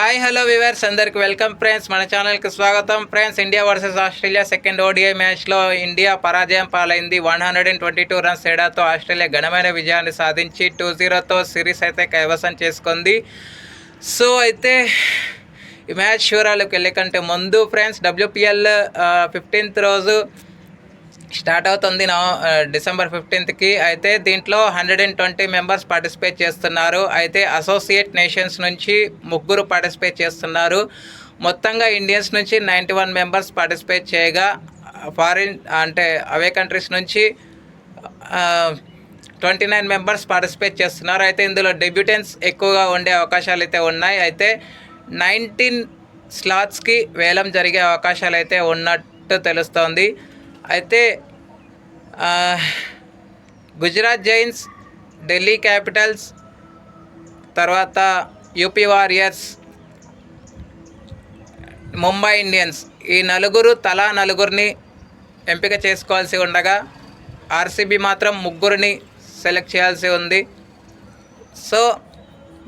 Hi hello viewers అందరికి welcome friends. మన ఛానల్కి స్వాగతం. Friends India versus Australia second ODI మ్యాచ్లో ఇండియా పరాజయం పాలైంది. One hundred and twenty two runs తేడాతో ఆస్ట్రేలియా ఘనమైన విజయాన్ని సాధించి టూ జీరోతో సిరీస్ అయితే కైవసం చేసుకుంది. సో అయితే ఈ మ్యాచ్ వివరాలకు వెళ్ళే కంటే ముందు ఫ్రెండ్స్ డబ్ల్యూపిఎల్ ఫిఫ్టీన్త్ రోజు స్టార్ట్ అవుతుంది నవ డిసెంబర్ ఫిఫ్టీన్త్కి. అయితే దీంట్లో hundred and twenty members participate చేస్తున్నారు. అయితే అసోసియేట్ నేషన్స్ నుంచి ముగ్గురు పార్టిసిపేట్ చేస్తున్నారు. మొత్తంగా ఇండియన్స్ నుంచి నైంటీ వన్ మెంబర్స్ పార్టిసిపేట్ చేయగా ఫారిన్ అంటే అవే కంట్రీస్ నుంచి ట్వంటీ నైన్ మెంబర్స్ పార్టిసిపేట్ చేస్తున్నారు. అయితే ఇందులో డెబ్యూటెన్స్ ఎక్కువగా ఉండే అవకాశాలు అయితే ఉన్నాయి. అయితే నైన్టీన్ స్లాట్స్కి వేలం జరిగే అవకాశాలు అయితే ఉన్నట్టు తెలుస్తోంది. అయితే గుజరాత్ జైన్స్ ఢిల్లీ క్యాపిటల్స్ తర్వాత యూపీ వారియర్స్ ముంబై ఇండియన్స్ ఈ నలుగురు తలా నలుగురిని ఎంపిక చేసుకోవాల్సి ఉండగా ఆర్సీబీ మాత్రం ముగ్గురిని సెలెక్ట్ చేయాల్సి ఉంది. సో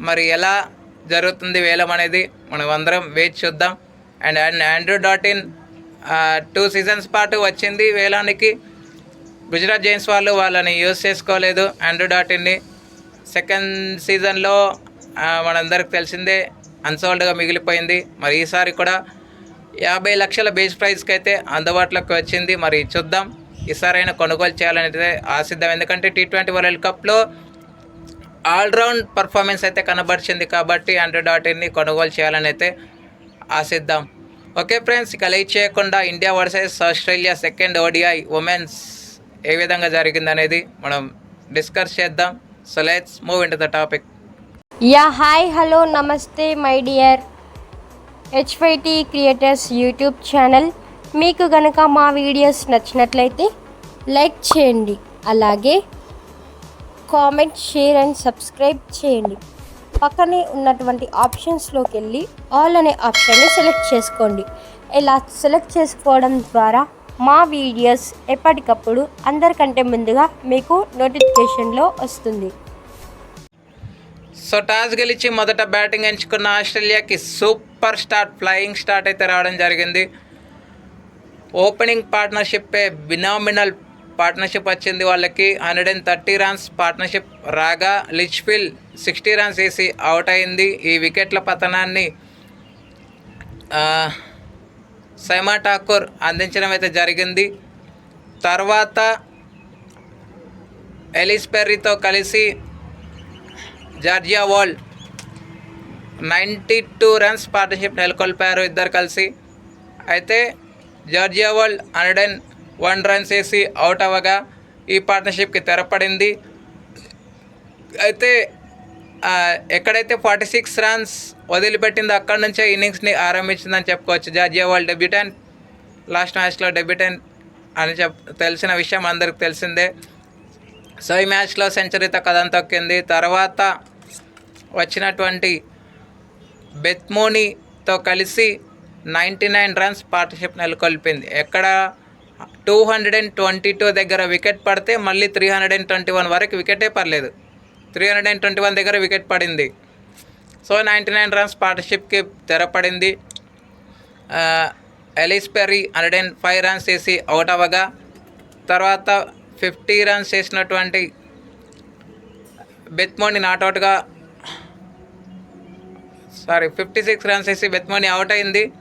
మరి ఎలా జరుగుతుంది వేలం అనేది మనం అందరం వేచి చూద్దాం. And and Andrew dot in two seasons పాటు వచ్చింది వేలానికి. గుజరాత్ జైన్స్ వాళ్ళు వాళ్ళని యూజ్ చేసుకోలేదు ఆండ్రూ డాట్ ఇన్ని సెకండ్ సీజన్లో మనందరికి తెలిసిందే అన్సోల్డ్గా మిగిలిపోయింది. మరి ఈసారి కూడా యాభై లక్షల బేస్ ప్రైస్కి అయితే అందుబాటులోకి వచ్చింది. మరి చూద్దాం ఈసారైనా కొనుగోలు చేయాలని అయితే ఆశిద్దాం. ఎందుకంటే టీ ట్వంటీ వరల్డ్ కప్లో ఆల్రౌండ్ పర్ఫార్మెన్స్ అయితే కనబరిచింది కాబట్టి ఆండ్రూ డాట్ ఇన్ని కొనుగోలు చేయాలని అయితే ఆశిద్దాం. ఓకే ఫ్రెండ్స్ ఇక చేయకుండా India versus Australia second ODI women's ఏ విధంగా జరిగిందనేది మనం డిస్కస్ చేద్దాం. So let's move in the topic yeah hi hello నమస్తే my dear HYT creators YouTube channel. మీకు గనక మా వీడియోస్ నచ్చినట్లయితే లైక్ చేయండి. అలాగే కామెంట్ షేర్ అండ్ సబ్స్క్రైబ్ చేయండి. పక్కనే ఉన్నటువంటి ఆప్షన్స్లోకి వెళ్ళి ఆల్ అనే ఆప్షన్ని సెలెక్ట్ చేసుకోండి. ఇలా సెలెక్ట్ చేసుకోవడం ద్వారా మా వీడియోస్ ఎప్పటికప్పుడు అందరికంటే ముందుగా మీకు నోటిఫికేషన్లో వస్తుంది. సో టాస్ గెలిచి మొదట బ్యాటింగ్ ఎంచుకున్న ఆస్ట్రేలియాకి సూపర్ స్టార్ట్ ఫ్లయింగ్ స్టార్ట్ అయితే రావడం జరిగింది. ఓపెనింగ్ పార్ట్నర్షిప్ బినామినల్ పార్ట్నర్షిప్ వచ్చింది వాళ్ళకి. Hundred and thirty runs partnership రాగా లిచ్ఫిల్ సిక్స్టీ రన్స్ వేసి అవుట్ అయింది. ఈ వికెట్ల పతనాన్ని సైమా ఠాకూర్ అందించడం అయితే జరిగింది. తర్వాత ఎలిస్ పెర్రీతో కలిసి Georgia Voll ninety two runs partnership నెలకొల్పారు ఇద్దరు కలిసి. అయితే Georgia Voll hundred and one runs వేసి అవుట్ అవ్వగా ఈ పార్ట్నర్షిప్కి తెరపడింది. అయితే ఎక్కడైతే ఫార్టీ సిక్స్ రన్స్ వదిలిపెట్టిందో అక్కడ నుంచే ఇన్నింగ్స్ని ఆరంభించిందని చెప్పుకోవచ్చు. జార్జియా వరల్డ్ డెబ్యూటెంట్ లాస్ట్ మ్యాచ్లో డెబ్యూటెంట్ అని చెప్ తెలిసిన విషయం అందరికి తెలిసిందే. సో ఈ మ్యాచ్లో సెంచరీతో కథం తొక్కింది. తర్వాత వచ్చినటువంటి బెత్మోనితో కలిసి నైంటీ నైన్ రన్స్ పార్ట్నర్షిప్ నెలకొల్పింది. ఎక్కడ two hundred and twenty two దగ్గర వికెట్ పడితే మళ్ళీ three hundred and twenty one వరకు వికెటే పర్లేదు three hundred and twenty one దగ్గర వికెట్ పడింది. సో నైంటీ నైన్ రన్స్ పార్ట్నర్షిప్కి తెరపడింది. ఆ, Ellis Perry hundred and five runs వేసి అవుట్ అవ్వగా తర్వాత ఫిఫ్టీ రన్స్ చేసినటువంటి బెత్మోని నాట్అవుట్గా సారీ ఫిఫ్టీ సిక్స్ రన్స్ వేసి బెత్మోని అవుట్ అయింది.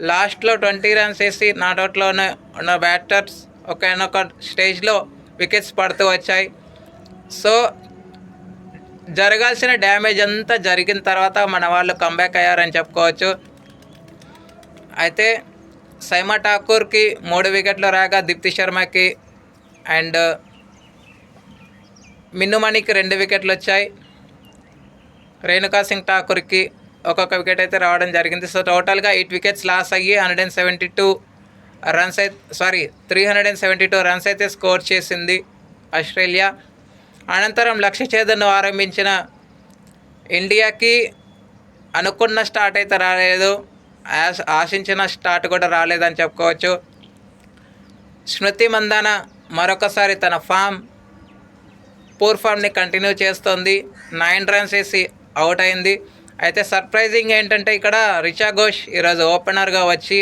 లాస్ట్లో ట్వంటీ రన్స్ వేసి నాట్అవుట్లో ఉన్న ఉన్న బ్యాటర్స్ ఒకనొక స్టేజ్లో వికెట్స్ పడుతూ వచ్చాయి. సో జరగాల్సిన డ్యామేజ్ అంతా జరిగిన తర్వాత మన వాళ్ళు కంబ్యాక్ అయ్యారని చెప్పుకోవచ్చు. అయితే సైమా ఠాకూర్కి మూడు వికెట్లు రాగా దీప్తి శర్మకి అండ్ మిన్నుమణికి రెండు వికెట్లు వచ్చాయి. రేణుకా సింగ్ ఠాకూర్కి ఒక్కొక్క వికెట్ అయితే రావడం జరిగింది. సో టోటల్గా ఎయిట్ వికెట్స్ లాస్ అయ్యి hundred and seventy two runs అయితే sorry three hundred and seventy two runs అయితే స్కోర్ చేసింది ఆస్ట్రేలియా. అనంతరం లక్ష్య ఛేదను ఆరంభించిన ఇండియాకి అనుకున్న స్టార్ట్ అయితే రాలేదు. ఆశ ఆశించిన స్టార్ట్ కూడా రాలేదని చెప్పుకోవచ్చు. స్మృతి మందాన మరొకసారి తన ఫామ్ పూర్ ఫామ్ని కంటిన్యూ చేస్తోంది. నైన్ రన్స్ వేసి అవుట్ అయింది. అయితే సర్ప్రైజింగ్ ఏంటంటే ఇక్కడ రిచా ఘోష్ ఈరోజు ఓపెనర్గా వచ్చి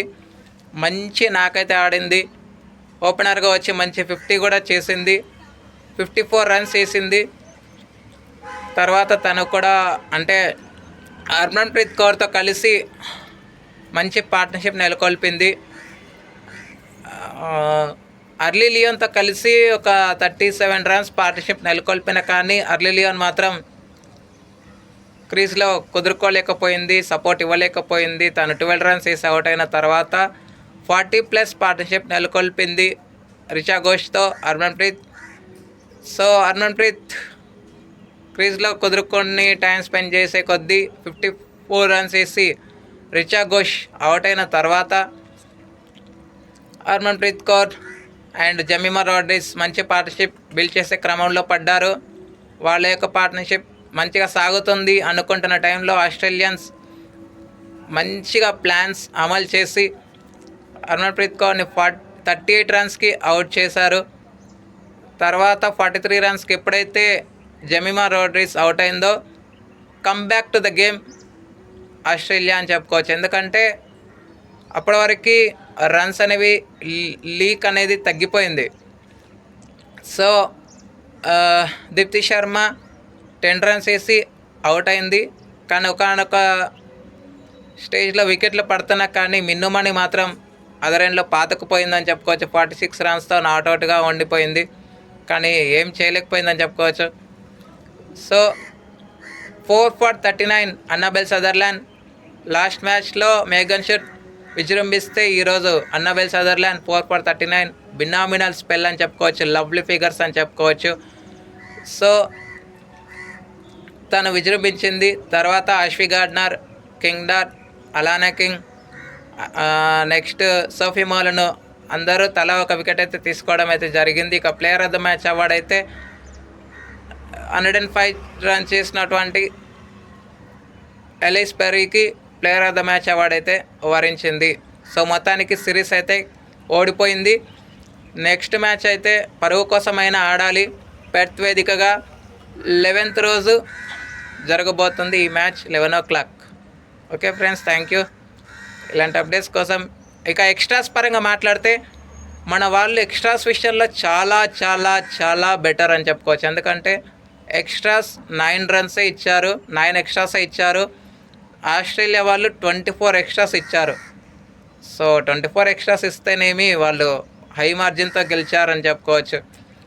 మంచి నాకైతే ఆడింది. ఓపెనర్గా వచ్చి మంచి ఫిఫ్టీ కూడా చేసింది. ఫిఫ్టీ ఫోర్ రన్స్ వేసింది. తర్వాత తను కూడా అంటే హర్మన్ ప్రీత్ కౌర్తో కలిసి మంచి పార్ట్నర్షిప్ నెలకొల్పింది. అర్లీ లియోన్తో కలిసి ఒక థర్టీ సెవెన్ రన్స్ పార్ట్నర్షిప్ నెలకొల్పిన కానీ అర్లీ లియోన్ మాత్రం క్రీజ్లో కుదురుకోలేకపోయింది సపోర్ట్ ఇవ్వలేకపోయింది. తను ట్వెల్వ్ రన్స్ వేసి అవుట్ అయిన తర్వాత ఫార్టీ ప్లస్ పార్ట్నర్షిప్ నెలకొల్పింది రిషా ఘోష్తో Harmanpreet so Harmanpreet క్రీజ్లో కుదురుకొని టైం స్పెండ్ చేసే కొద్దీ ఫిఫ్టీ ఫోర్ రన్స్ వేసి రిచా ఘోష్ అవుట్ అయిన తర్వాత హర్మన్ ప్రీత్ కౌర్ అండ్ జమీమా రాడ్రిస్ మంచి పార్ట్నర్షిప్ బిల్డ్ చేసే క్రమంలో పడ్డారు. వాళ్ళ యొక్క పార్ట్నర్షిప్ మంచిగా సాగుతుంది అనుకుంటున్న టైంలో ఆస్ట్రేలియన్స్ మంచిగా ప్లాన్స్ అమలు చేసి హర్మన్ప్రీత్ కౌర్ని ఫార్ట్ థర్టీ ఎయిట్ రన్స్కి అవుట్ చేశారు. తర్వాత ఫార్టీ త్రీ రన్స్కి ఎప్పుడైతే జమీమా రోడ్రీస్ అవుట్ అయిందో comeback to the game Australia అని చెప్పుకోవచ్చు. ఎందుకంటే అప్పటి వరకు రన్స్ అనేవి లీక్ అనేది తగ్గిపోయింది. So Deepti Sharma ten runs వేసి అవుట్ అయింది. కానీ ఒకనొక స్టేజ్లో వికెట్లు పడుతున్నా కానీ మిన్నుమణి మాత్రం అదర్ ఎండ్లో పాతకుపోయిందని చెప్పుకోవచ్చు. ఫార్టీ సిక్స్ రన్స్తో నాట్అవుట్గా ఉండిపోయింది. కానీ ఏం చేయలేకపోయిందని చెప్పుకోవచ్చు. So four for thirty nine Annabel Sutherland last మ్యాచ్లో మేఘన్ షుట్ విజృంభిస్తే ఈరోజు Annabel Sutherland four for thirty nine phenomenal spell అని చెప్పుకోవచ్చు. లవ్లీ ఫిగర్స్ అని చెప్పుకోవచ్చు. సో తను విజృంభించింది. తర్వాత Ashwi Gardner king Dar Alana King next Sophie మోలను అందరూ తలా ఒక వికెట్ అయితే తీసుకోవడం అయితే జరిగింది. ఇక player of the match award అయితే హండ్రెడ్ అండ్ ఫైవ్ రన్ చేసినటువంటి Ellis పెరీకి player of the match award అయితే వరించింది. సో మొత్తానికి సిరీస్ అయితే ఓడిపోయింది. నెక్స్ట్ మ్యాచ్ అయితే పరువు కోసమైనా ఆడాలి. పెర్త్ వేదికగా లెవెన్త్ రోజు జరగబోతుంది ఈ match eleven o'clock. Okay friends thank you. ఇలాంటి అప్డేట్స్ కోసం ఇక ఎక్స్ట్రాస్ పరంగా మాట్లాడితే మన వాళ్ళు ఎక్స్ట్రాస్ విషయంలో చాలా చాలా చాలా బెటర్ అని చెప్పుకోవచ్చు. ఎందుకంటే ఎక్స్ట్రాస్ నైన్ రన్సే ఇచ్చారు నైన్ ఎక్స్ట్రాసే ఇచ్చారు. ఆస్ట్రేలియా వాళ్ళు ట్వంటీ ఫోర్ ఎక్స్ట్రాస్ ఇచ్చారు. సో ట్వంటీ ఫోర్ ఎక్స్ట్రాస్ ఇస్తేనేమి వాళ్ళు హై మార్జిన్తో గెలిచారని చెప్పుకోవచ్చు.